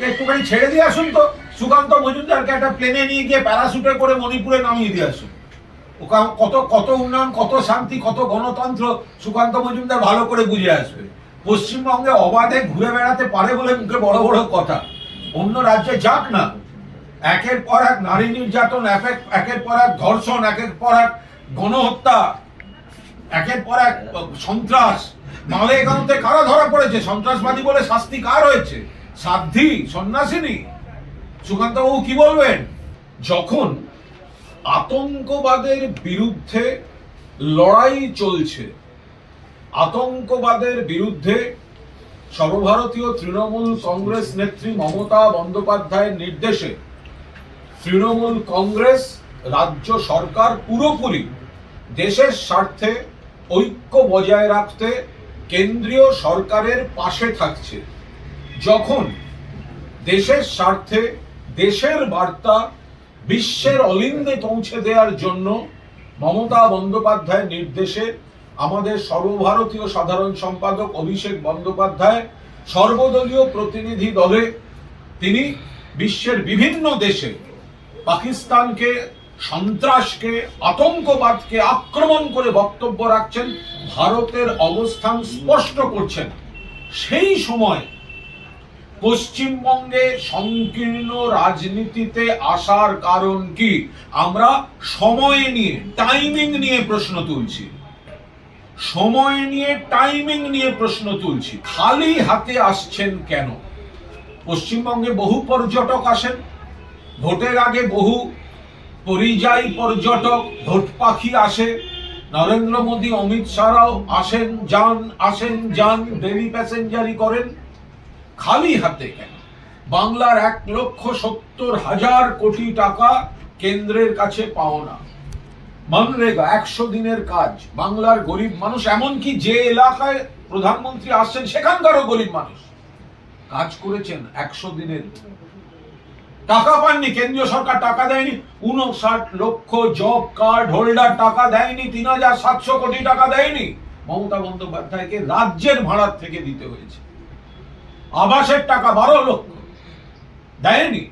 ওকে একটুখানি ছেড়ে দিয়ে আসুন তো। সুকান্ত মজুমদারকে একটা প্লেনে নিয়ে গিয়ে প্যারাশুটে করে মণিপুরে নামিয়ে দিয়ে আসুন। কত কত উন্নয়ন, কত শান্তি, কত গণতন্ত্র সুকান্ত মজুমদার ভালো করে বুঝে আসবে। পশ্চিমবঙ্গে অবাধে ঘুরে বেড়াতে পারে বলে মুখে বড় বড় কথা। অন্য রাজ্যে যাক না। একের পর এক নারী নির্যাতন একের পর এক ধর্ষণ, একের পর এক গণহত্যা, একের পর এক সন্ত্রাস। মালেগাঁওতে কারা ধরা পড়েছে? সন্ত্রাসবাদী বলে শাস্তি কার হয়েছে? সাধ্বী, সন্ন্যাসিনী। সুকান্ত বাবু কি বলবেন? যখন আতঙ্কবাদের বিরুদ্ধে লড়াই চলছে, আতঙ্কবাদের বিরুদ্ধে সর্বভারতীয় তৃণমূল কংগ্রেস নেত্রী মমতা বন্দ্যোপাধ্যায়ের নির্দেশে তৃণমূল কংগ্রেস রাজ্য সরকার পুরোপুরি দেশের স্বার্থে ঐক্য বজায় রাখতে কেন্দ্রীয় সরকারের পাশে থাকছে। যখন দেশের স্বার্থে, দেশের বার্তা বিশ্বের অলিন্দে পৌঁছে দেওয়ার জন্য মমতা বন্দ্যোপাধ্যায়ের নির্দেশে আমাদের সর্বভারতীয় সাধারণ সম্পাদক অভিষেক বন্দ্যোপাধ্যায় সর্বদলীয় প্রতিনিধি দলে তিনি বিশ্বের বিভিন্ন দেশে পাকিস্তানকে, সন্ত্রাসকে, আতঙ্কবাদকে আক্রমণ করে বক্তব্য রাখছেন, ভারতের অবস্থান স্পষ্ট করছেন। সেই সময় পশ্চিমবঙ্গে সংকীর্ণ রাজনীতিতে আসার কারণ কি? আমরা সময় নিয়ে টাইমিং নিয়ে প্রশ্ন তুলছি। সময় নিয়ে টাইমিং নিয়ে প্রশ্ন তুলছি। খালি হাতে আসছেন কেন? পশ্চিমবঙ্গে বহু পর্যটক আসেন। ভোটের আগে বহু পরিযায়ী পর্যটক, ভোট পাখি আসে। নরেন্দ্র মোদী, অমিত শাহরাও আসেন, যান আসেন, যান ডেলি প্যাসেঞ্জারি করেন। খালি হাতে কেন? বাংলার এক লক্ষ সত্তর হাজার কোটি টাকা কেন্দ্রের কাছে পাওনা। মনরেগা, একশো দিনের কাজ। বাংলার গরিব মানুষ, এমনকি যে এলাকায় প্রধানমন্ত্রী আসছেন, সেখানকারও গরিব মানুষ। কাজ করেছেন একশো দিনের। টাকা পাননি, কেন্দ্রীয় সরকার টাকা দেয়নি। উনষাট লক্ষ জব কার্ড হোল্ডার টাকা দেয়নি, তিন হাজার সাতশো কোটি টাকা দেয়নি। মমতা বন্দ্যোপাধ্যায়কে রাজ্যের ভাড়ার থেকে দিতে হয়েছে। আবাসের টাকা বারো লক্ষ। দেয়নি।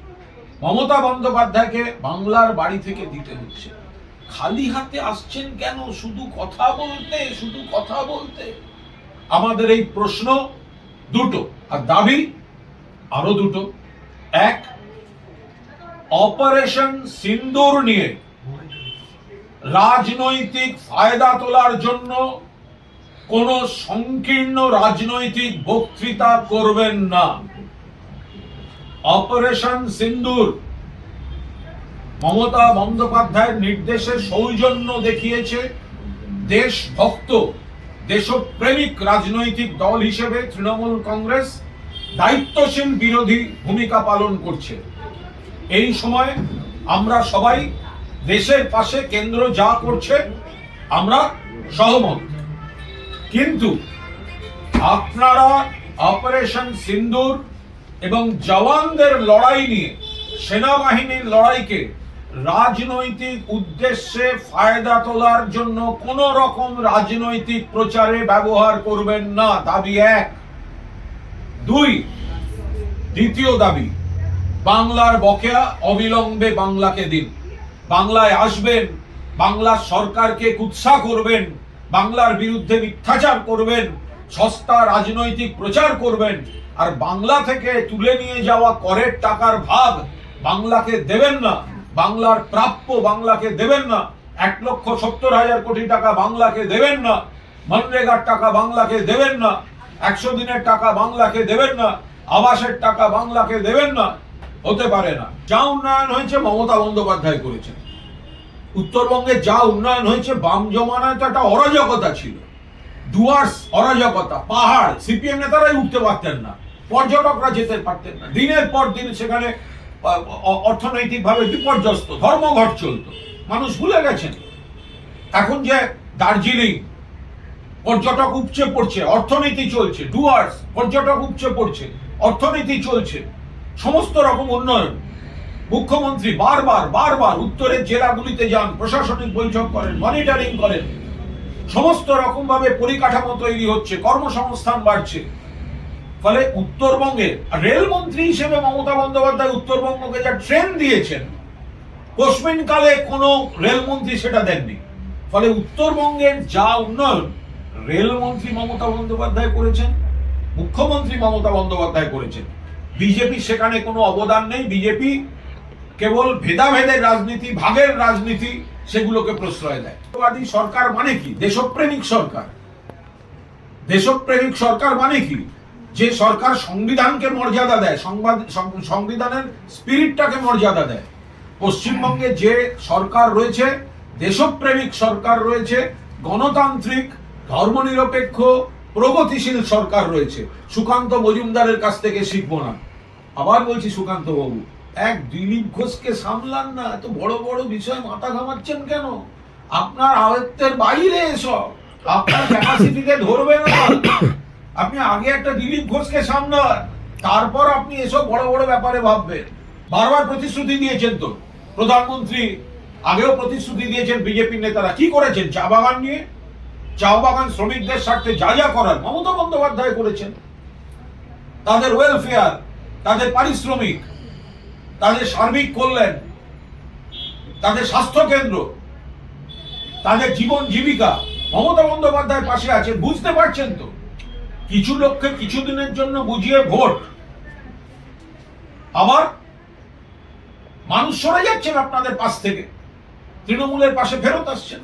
মমতা বন্দ্যোপাধ্যায়কে বাংলার বাড়ি থেকে দিতে হচ্ছে। খালি হাতে আসছেন কেন? শুধু কথা বলতে, শুধু কথা বলতে। আমাদের এই প্রশ্ন দুটো। আর দাবি আরও দুটো। এক, অপারেশন সিন্দুর নিয়ে রাজনৈতিক ফায়দা তোলার জন্য কোন সংকীর্ণ রাজনৈতিক বক্তৃতা করবেন না। অপারেশন সিন্দুর মমতা বন্দ্যোপাধ্যায়ের নির্দেশে সৌজন্য দেখিয়েছে দেশভক্ত, দেশপ্রেমিক রাজনৈতিক দল হিসেবে তৃণমূল কংগ্রেস দায়িত্বশীল বিরোধী ভূমিকা পালন করছে। এই সময় আমরা সবাই দেশের পাশে কেন্দ্র যা করছে, আমরা সহমত। কিন্তু আপনারা অপারেশন সিন্দুর এবং জওয়ানদের লড়াই নিয়ে, সেনাবাহিনীর লড়াইকে রাজনৈতিক উদ্দেশ্যে ফায়দা তোলার জন্য কোন রকম রাজনৈতিক প্রচারে ব্যবহার করবেন না, দাবি এক। দুই, দ্বিতীয় দাবি, বাংলার বকেয়া অবিলম্বে বাংলাকে দিন। বাংলায় আসবেন, বাংলার সরকারকে কুৎসা করবেন বাংলার বিরুদ্ধে মিথ্যাচার করবেন, সস্তা রাজনৈতিক প্রচার করবেন, আর বাংলা থেকে তুলে নিয়ে যাওয়া করের টাকার ভাগ বাংলাকে দেবেন না। বাংলার প্রাপ্য বাংলাকে দেবেন না। এক লক্ষ সত্তর হাজার কোটি টাকা বাংলাকে দেবেন না। মনরেগার টাকা বাংলাকে দেবেন না। একশো দিনের টাকা বাংলাকে দেবেন না। আবাসের টাকা বাংলাকে দেবেন না। হতে পারে না। যা উন্নয়ন হয়েছে, মমতা বন্দ্যোপাধ্যায় করেছেন। উত্তরবঙ্গে যা উন্নয়ন হয়েছে, বাম জমানায় তো একটা অরাজকতা ছিল। ডুয়ার্স অরাজকতা, পাহাড়, সিপিএম নেতারাই উঠতে পারতেন না। পর্যটকরা যেতে পারতেন না। দিনের পর দিন সেখানে অর্থনৈতিকভাবে বিপর্যস্ত, ধর্মঘট চলতো। মানুষ ভুলে গেছেন। এখন যে দার্জিলিং, পর্যটক উপচে পড়ছে, অর্থনীতি চলছে, ডুয়ার্স, পর্যটক উপচে পড়ছে, অর্থনীতি চলছে, সমস্ত রকম উন্নয়ন। মুখ্যমন্ত্রী বারবার বারবার উত্তরের জেলাগুলিতে যান, প্রশাসনিক বৈঠক করেন মনিটরিং করেন। সমস্ত রকম ভাবে পরিকাঠামো তৈরি হচ্ছে, কর্মসংস্থান বাড়ছে। ফলে উত্তরবঙ্গের রেলমন্ত্রী হিসেবে মমতা বন্দ্যোপাধ্যায় উত্তরবঙ্গকে যা ট্রেন দিয়েছেন কোশ্মিনকালে কোনো রেলমন্ত্রী সেটা দেননি। ফলে উত্তরবঙ্গের যা উন্নয়ন, রেলমন্ত্রী মমতা বন্দ্যোপাধ্যায় করেছেন, মুখ্যমন্ত্রী মমতা বন্দ্যোপাধ্যায় করেছেন। বিজেপি সেখানে কোনো অবদান নেই, বিজেপি কেবল ভেদাভেদের রাজনীতি, ভাগের রাজনীতি সেগুলোকে প্রশ্রয় দেয়। সরকার মানে কি? দেশপ্রেমিক সরকার। দেশপ্রেমিক সরকার মানে কি? যে সরকার সংবিধানকে মর্যাদা দেয়, সংবাদ সংবিধানের স্পিরিটটাকে মর্যাদা দেয়। পশ্চিমবঙ্গে যে সরকার রয়েছে, দেশপ্রেমিক সরকার রয়েছে, গণতান্ত্রিক, ধর্মনিরপেক্ষ, প্রগতিশীল সরকার রয়েছে। সুকান্ত মজুমদারের কাছ থেকে শিখব না। আবার বলছি সুকান্ত বাবু এক দিলীপ ঘোষকে সামলান না, এত বড় বড় বিষয় মাথা ঘামাচ্ছেন কেন? আপনার আয়ত্তের বাইরে এসব। আপনার ক্যাপাসিটিকে ধরবে না। আপনি আগে একটা দিলীপ ঘোষকে সামলান, তারপর আপনি এসব বড় বড় ব্যাপারে ভাববেন। বারবার প্রতিশ্রুতি দিয়েছেন তো, প্রধানমন্ত্রী। আগেও প্রতিশ্রুতি দিয়েছেন বিজেপির নেতারা। কি করেছেন? চা বাগান নিয়ে? চা বাগান শ্রমিকদের স্বার্থে যা যা করার, মমতা বন্দ্যোপাধ্যায় করেছেন। তাদের ওয়েলফেয়ার তাদের পারিশ্রমিক তাদের সার্বিক কল্যাণ, তাদের স্বাস্থ্য কেন্দ্র, তাদের জীবন জীবিকা। মমতা বন্দ্যোপাধ্যায়ের পাশে আছে বুঝতে পারছেন তো? কিছু লোককে কিছুদিনের জন্য বুঝিয়ে ভোট। আবার মানুষ সরে যাচ্ছেন আপনাদের পাশ থেকে। তৃণমূলের পাশে ফেরত আসছেন।